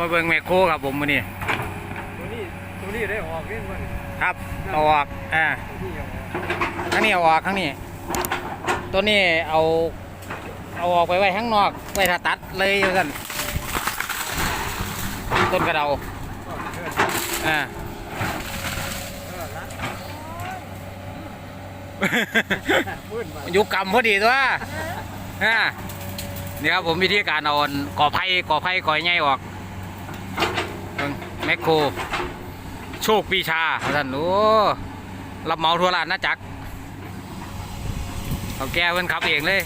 มาเบิ่งแมคโครครับผมมื้อนี้ตัวนี้ตัวนี้ได้ออกเล่นมันครับเอาออกอ่าตัวนี้ออกข้างนี้เอาออกข้างนี้ ตัวนี้เอาเอาออกไปไว้ข้างนอกไว้ถ้าตัดเลยกันต้นกระเดาก็เชิญอ่า เออละมืดมายุคกรรมพอดีตัวอ่านี่ครับผมวิธีการเอาก่อไผ่ก่อไผ่ก่อใหญ่ออกเบิ่งแมคโครโชคปีชาท่านโอ้รับเหมาทั่วร้านนะจักเขาแก้เพิ่นขับเองเลย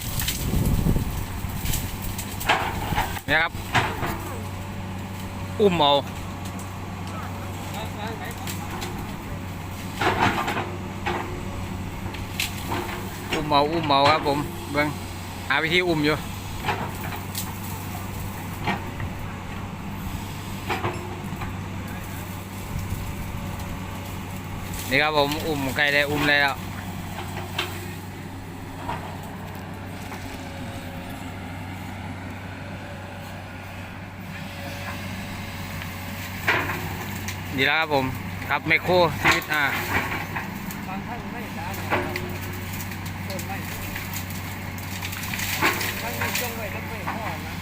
เนี่ยครับ อุ้มเอาอุ้มเอาอุ้มเอาครับผมเบิ่งหาวิธีอุ้มอยู่ นี่ครับผมอุ้มไก่ได้อุ้มได้แล้วนี่แล้วครับผม ครับไมโครชีวิตอ่า บางท่านไม่ตามต้นไม้ทั้งนี้จงไว้ทั้งไม่พ่อนะ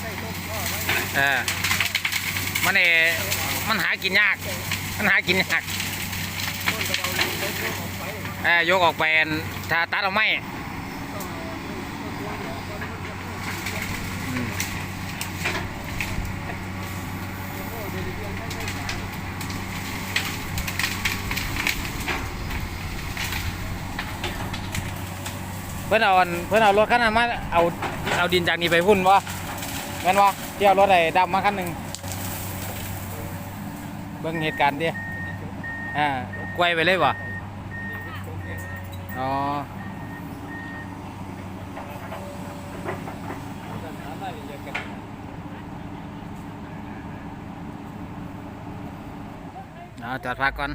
ใส่ต้นพ่อไว้ เออมันเอมันหากินยาก มันหากินยากเออยกออกไปถ้าตัดเอาไม่เพื่อนเอาเพื่อนเอารถคันนั้นมาเอาเอาดินจากนี้ไปพุ่นวะ แม่นวะเที่เอารถไอ้ดำมาคันหนึ่งเบิ่งเหตุการณ์ดิอ่ากวยไปเลยวะอ๋อเอาจอดพักก่อน